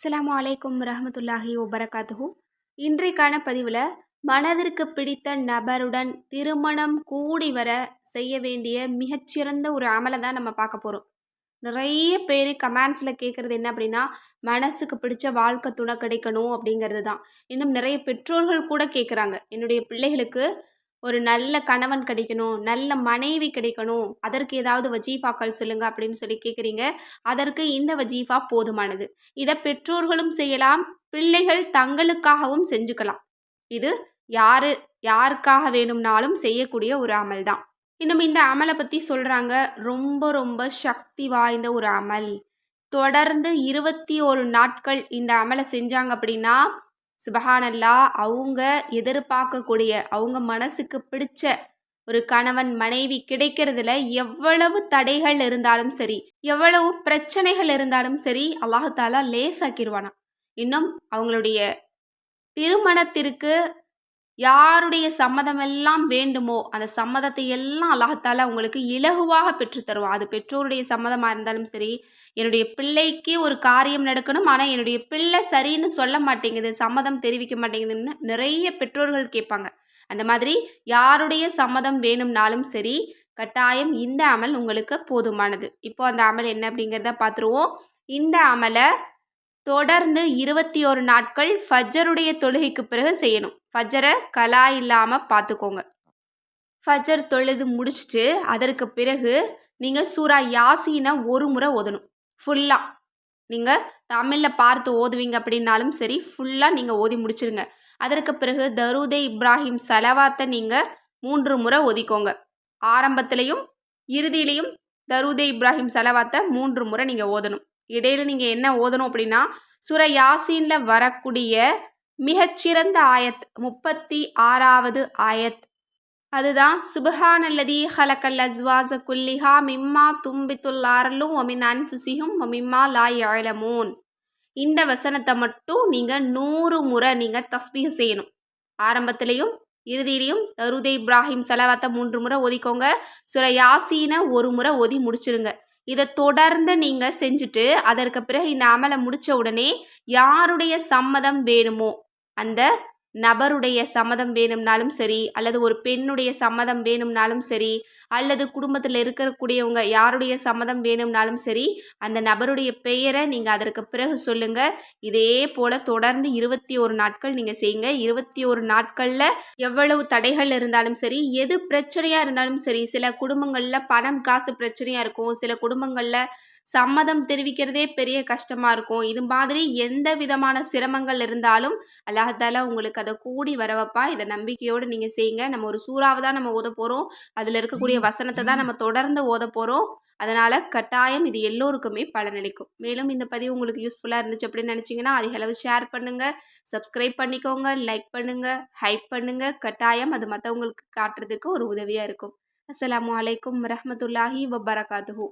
அஸ்லாம் அலைக்கும் ரஹமத்துல்லாஹி வபரகாத்துஹு. இன்றைக்கான பதிவில் மனதிற்கு பிடித்த நபருடன் திருமணம் கூடி வர செய்ய வேண்டிய மிகச்சிறந்த ஒரு அமலை தான் நம்ம பார்க்க போகிறோம் நிறைய பேர் கமெண்ட்ஸில் கேட்குறது என்ன அப்படின்னா மனசுக்கு பிடிச்ச வாழ்க்கை துணை கிடைக்கணும் அப்படிங்கிறது தான். இன்னும் நிறைய பெற்றோர்கள் கூட கேட்குறாங்க என்னுடைய பிள்ளைகளுக்கு ஒரு நல்ல கணவன் கிடைக்கணும் நல்ல மனைவி கிடைக்கணும் அதற்கு ஏதாவது வஜீஃபாக்கள் சொல்லுங்க அப்படின்னு சொல்லி கேட்குறீங்க அதற்கு இந்த வஜீஃபா போதுமானது. இதை பெற்றோர்களும் செய்யலாம் பிள்ளைகள் தங்களுக்காகவும் செஞ்சுக்கலாம். இது யாரு யாருக்காக வேணும்னாலும் செய்யக்கூடிய ஒரு அமல் தான். இன்னும் இந்த அமலை பற்றி சொல்கிறாங்க ரொம்ப ரொம்ப சக்தி வாய்ந்த ஒரு அமல். தொடர்ந்து இருபத்தி ஒரு நாட்கள் இந்த அமலை செஞ்சாங்க அப்படின்னா சுபஹானல்லா அவங்க எதிர்பார்க்கக்கூடிய அவங்க மனசுக்கு பிடிச்ச ஒரு கணவன் மனைவி கிடைக்கிறதுல எவ்வளவு தடைகள் இருந்தாலும் சரி எவ்வளவு பிரச்சனைகள் இருந்தாலும் சரி அல்லாஹாலா லேசாக்கிடுவானா இன்னும் அவங்களுடைய திருமணத்திற்கு யாருடைய சம்மதம் எல்லாம் வேண்டுமோ அந்த சம்மதத்தை எல்லாம் அல்லாஹத்தால உங்களுக்கு இலகுவாக பெற்று தருவான். அது பெற்றோருடைய சம்மதமாக இருந்தாலும் சரி என்னுடைய பிள்ளைக்கு ஒரு காரியம் நடக்கணும் ஆனால் என்னுடைய பிள்ளை சரின்னு சொல்ல மாட்டேங்குது சம்மதம் தெரிவிக்க மாட்டேங்குதுன்னு நிறைய பெற்றோர்கள் கேட்பாங்க. அந்த மாதிரி யாருடைய சம்மதம் வேணும்னாலும் சரி கட்டாயம் இந்த அமல் உங்களுக்கு போதுமானது. இப்போ அந்த அமல் என்ன அப்படிங்கிறத பார்த்துருவோம். இந்த அமலை தொடர்ந்து இருபத்தி ஒரு நாட்கள் ஃபஜ்ஜருடைய தொழுகைக்கு பிறகு செய்யணும். ஃபஜ்ஜரை கலா இல்லாமல் பார்த்துக்கோங்க ஃபஜ்ஜர் தொழுது முடிச்சுட்டு அதற்கு பிறகு நீங்கள் சூரா யாசீனை ஒரு முறை ஓதணும். ஃபுல்லாக நீங்கள் தமிழில் பார்த்து ஓதுவீங்க அப்படின்னாலும் சரி ஃபுல்லாக நீங்கள் ஓதி முடிச்சிருங்க. அதற்கு பிறகு தருதே இப்ராஹிம் செலவாத்தை நீங்கள் மூன்று முறை ஒதிக்கோங்க ஆரம்பத்துலேயும் இறுதியிலையும் தருதே இப்ராஹிம் செலவாத்தை மூன்று முறை நீங்கள் ஓதணும். இடையில நீங்கள் என்ன ஓதணும் அப்படின்னா சுர யாசீனில் வரக்கூடிய மிகச்சிறந்த ஆயத் முப்பத்தி ஆறாவது ஆயத். அதுதான் சுபஹானல்லதி ஹலக்கல் அஸ்வாச குல்லிஹா மிம்மா தும்பித்துல் ஆரலும் ஒமின் அன்ஃபுசியும் ஒமிம்மா லாய் ஆழமோன் இந்த வசனத்தை மட்டும் நீங்கள் நூறு முறை நீங்கள் தஸ்பீக செய்யணும். ஆரம்பத்திலையும் இறுதியிலையும் தருதே இப்ராஹிம் செலவாத்தை மூன்று முறை ஒதிக்கோங்க. சுர யாசீனை ஒரு முறை ஒதி முடிச்சிருங்க. இதை தொடர்ந்து நீங்கள் செஞ்சுட்டு அதற்கு பிறகு இந்த அமலை முடித்த உடனே யாருடைய சம்மதம் வேணுமோ அந்த நபருடைய சம்மதம் வேணும்னாலும் சரி அல்லது ஒரு பெண்ணுடைய சம்மதம் வேணும்னாலும் சரி அல்லது குடும்பத்தில் இருக்கக்கூடியவங்க யாருடைய சம்மதம் வேணும்னாலும் சரி அந்த நபருடைய பெயரை நீங்கள் அதற்கு பிறகு சொல்லுங்கள் இதே போல் தொடர்ந்து இருபத்தி ஒரு நாட்கள் நீங்கள் செய்யுங்க. இருபத்தி ஒரு நாட்களில் எவ்வளவு தடைகள் இருந்தாலும் சரி எது பிரச்சனையாக இருந்தாலும் சரி சில குடும்பங்களில் பணம் காசு பிரச்சனையாக இருக்கும். சில குடும்பங்களில் சம்மதம் தெரிவிக்கிறதே பெரிய கஷ்டமாக இருக்கும். இது மாதிரி எந்த விதமான சிரமங்கள் இருந்தாலும் அல்லாஹால உங்களுக்கு அதை கூடி வரவப்பா இதை நம்பிக்கையோடு நீங்கள் செய்யுங்க. நம்ம ஒரு சூறாவை தான் நம்ம ஓத போகிறோம் அதில் இருக்கக்கூடிய வசனத்தை தான் நம்ம தொடர்ந்து ஓத போகிறோம் அதனால் கட்டாயம் இது எல்லோருக்குமே பலனளிக்கும் மேலும் இந்த பதிவு உங்களுக்கு யூஸ்ஃபுல்லாக இருந்துச்சு அப்படின்னு நினச்சிங்கன்னா அதிக அளவு ஷேர் பண்ணுங்கள் சப்ஸ்கிரைப் பண்ணிக்கோங்க. லைக் பண்ணுங்கள் ஹைப் பண்ணுங்கள் கட்டாயம் அது மற்றவங்களுக்கு காட்டுறதுக்கு ஒரு உதவியாக இருக்கும். அஸ்லாம் வலைக்கம் வரமத்துல்லாஹி வபரகாத்துஹூ.